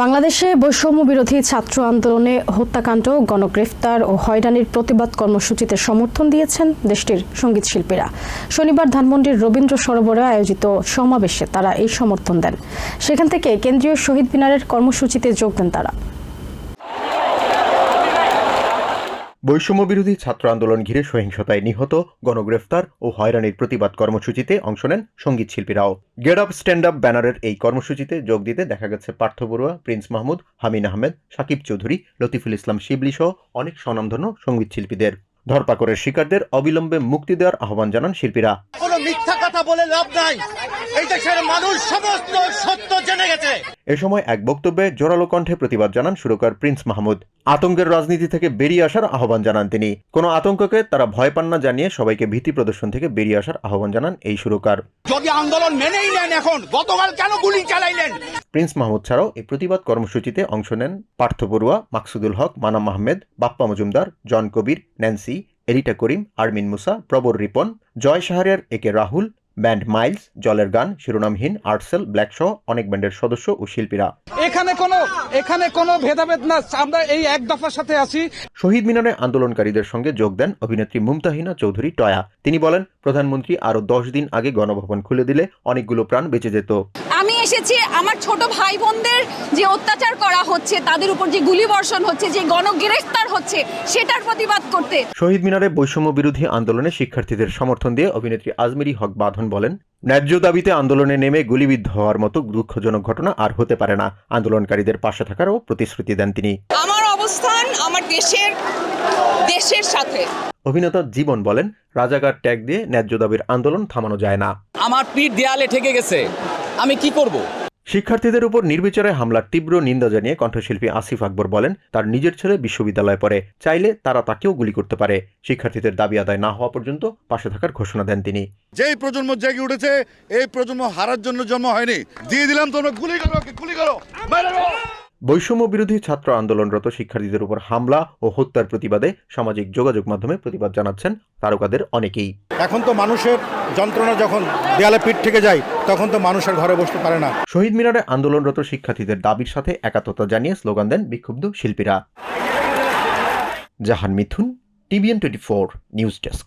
বাংলাদেশে বৈষম্য বিরোধী ছাত্র আন্দোলনে হত্যাকাণ্ড, গণগ্রেফতার ও হয়রানির প্রতিবাদ কর্মসূচিতে সমর্থন দিয়েছেন দেশটির সংগীত শিল্পীরা। শনিবার ধানমন্ডির রবীন্দ্র সরোবরে আয়োজিত সমাবেশে তারা এই সমর্থন দেন। সেখান থেকে কেন্দ্রীয় শহীদ মিনারের কর্মসূচিতে যোগ দেন তারা। বৈষম্য বিরোধী ছাত্র আন্দোলন ঘিরে সহিংসতায় নিহত, গণগ্রেফতার ও হয়রানির প্রতিবাদ কর্মসূচিতে অংশ নেন সংগীত শিল্পীরাও গেট আপ স্ট্যান্ড আপ ব্যানারের এই কর্মসূচিতে যোগ দিতে দেখা গেছে পার্থ বড়ুয়া, প্রিন্স মাহমুদ, হামিন আহমেদ, সাকিব চৌধুরী, লতিফুল ইসলাম শিবলি সহ অনেক স্বনামধন্য সংগীত শিল্পীদের ধরপাকড়ের শিকারদের অবিলম্বে মুক্তি দেওয়ার আহ্বান জানান শিল্পীরা। কোনো মিথ্যা কথা বলে লাভ নাই। এই দেশের মানুষ সমস্ত গেছে এ সময় এক বক্তব্যে জোরালো কণ্ঠে প্রতিবাদ জানান সুরকার প্রিন্স মাহমুদ। আতঙ্কের রাজনীতি থেকে বেরিয়ে আসার আহ্বান জানান তিনি। কোনো আতঙ্ককে তারা ভয় পান না জানিয়ে সবাইকে ভীতি প্রদর্শন থেকে বেরিয়ে আসার আহ্বান জানান এই সুরকার। যদি আন্দোলন মেনেই নেন এখন গতকাল কেন গুলি চালাইলেন? প্রিন্স মাহমুদ ছাড়াও এই প্রতিবাদ কর্মসূচিতে অংশ নেন Partha Barua Maqsudul Haque Manam Ahmed Bappa Majumder John Kabir Nancy Elita Karim Armeen Musa Probar Ripon Joy Shahriar একে রাহুল ব্যান্ড মাইলস জলের গান শিরোনামহীন আর্টসেল ব্ল্যাক সহ অনেক ব্যান্ডের সদস্য ও শিল্পীরা। এখানে কোনো এখানে কোনো ভেদাভেদ না। আমরা এই এক দফার সাথে আছি। শহীদ মিনারে আন্দোলনকারীদের সঙ্গে যোগ দেন অভিনেত্রী মুমতাহিনা চৌধুরী টয়া। তিনি বলেন প্রধানমন্ত্রী আরও দশ দিন আগে গণভবন খুলে দিলে অনেকগুলো প্রাণ বেঁচে যেত। আমি এসেছি আমার ছোট ভাই বোনদের যে অত্যাচার করা হচ্ছে তাদের উপর যে গুলি বর্ষণ হচ্ছে যে গণগ্রেফতার হচ্ছে সেটার প্রতিবাদ করতে। শহীদ মিনারে বৈষম্য বিরোধী আন্দোলনে শিক্ষার্থীদের সমর্থন দিয়ে অভিনেত্রী আজমেরি হক বাঁধন বলেন ন্যায্য দাবিতে আন্দোলনে নেমে গুলিবিদ্ধ হওয়ার মতো দুঃখজনক ঘটনা আর হতে পারে না। আন্দোলনকারীদের পাশে থাকারও প্রতিশ্রুতি দেন তিনি। আমার অবস্থান আমার দেশের দেশের সাথে। অভিনেতা জীবন বলেন রাজাকার ট্যাগ দিয়ে ন্যায্য দাবির আন্দোলন থামানো যায় না। আমার পিঠ দেয়ালে ঠেকে গেছে। আমি কি করব? শিক্ষার্থীদের উপর নির্বিচারে হামলার তীব্র নিন্দা জানিয়ে কণ্ঠশিল্পী আসিফ আকবর বলেন তার নিজের ছেলে বিশ্ববিদ্যালয়ে পড়ে চাইলে তারা তাকেও গুলি করতে পারে। শিক্ষার্থীদের দাবি আদায় না হওয়া পর্যন্ত পাশে থাকার ঘোষণা দেন তিনি। যেই প্রজন্ম জেগে উঠেছে এই প্রজন্ম হারার জন্য জন্ম হয়নি। দিয়ে দিলাম তোমরা গুলি করো গুলি করো। বৈষম্য বিরোধী ছাত্র আন্দোলনরত শিক্ষার্থীদের উপর হামলা ও হত্যার প্রতিবাদে সামাজিক যোগাযোগ মাধ্যমে প্রতিবাদ জানাচ্ছেন তারকাদের অনেকেই। এখন তো মানুষের যন্ত্রণা যখন দেয়ালে পিঠ থেকে যায় তখন তো মানুষের ঘরে বসতে পারে না। শহীদ মিনারে আন্দোলনরত শিক্ষার্থীদের দাবির সাথে একাত্মতা জানিয়ে স্লোগান দেন বিক্ষুব্ধ শিল্পীরা। Jahan Mithun TVN twenty four news desk.